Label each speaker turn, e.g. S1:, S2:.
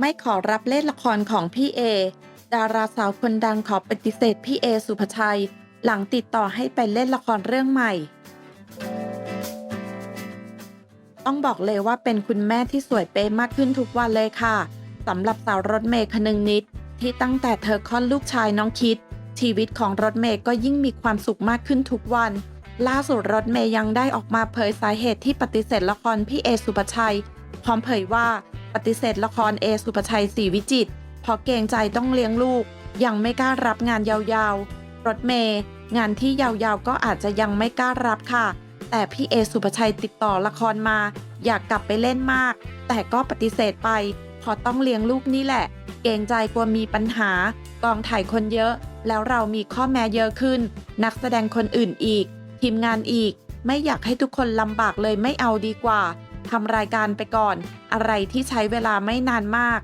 S1: ไม่ขอรับเล่นละครของพี่เอ ดาราสาวคนดังขอปฏิเสธพี่เอสุภชัย หลังติดต่อให้ไปเล่นละครเรื่องใหม่ ต้องบอกเลยว่าเป็นคุณแม่ที่สวยเป๊ะมากขึ้นทุกวันเลยค่ะสำหรับสาวรถเมย์คนึงนิด ที่ตั้งแต่เธอคลอดลูกชายน้องคิด ชีวิตของรถเมย์ก็ยิ่งมีความสุขมากขึ้นทุกวัน ล่าสุดรถเมย์ยังได้ออกมาเผยสาเหตุที่ปฏิเสธละครพี่เอสุภาชัย พร้อมเผยว่าปฏิเสธละครเอสุภาชัยศรีวิจิตเพราะเกรงใจต้องเลี้ยงลูก ยังไม่กล้ารับงานยาวๆ รถเมย์งานที่ยาวๆก็อาจจะยังไม่กล้ารับค่ะ แต่พี่เอสุภาชัยติดต่อละครมา อยากกลับไปเล่นมาก แต่ก็ปฏิเสธไปเพราะต้องเลี้ยงลูกนี่แหละ เกรงใจกลัวมีปัญหากองถ่ายคนเยอะ แล้วเรามีข้อแม้เยอะขึ้น นักแสดงคนอื่นอีก ทีมงานอีก ไม่อยากให้ทุกคนลำบากเลยไม่เอาดีกว่าทำรายการไปก่อน อะไรที่ใช้เวลาไม่นานมาก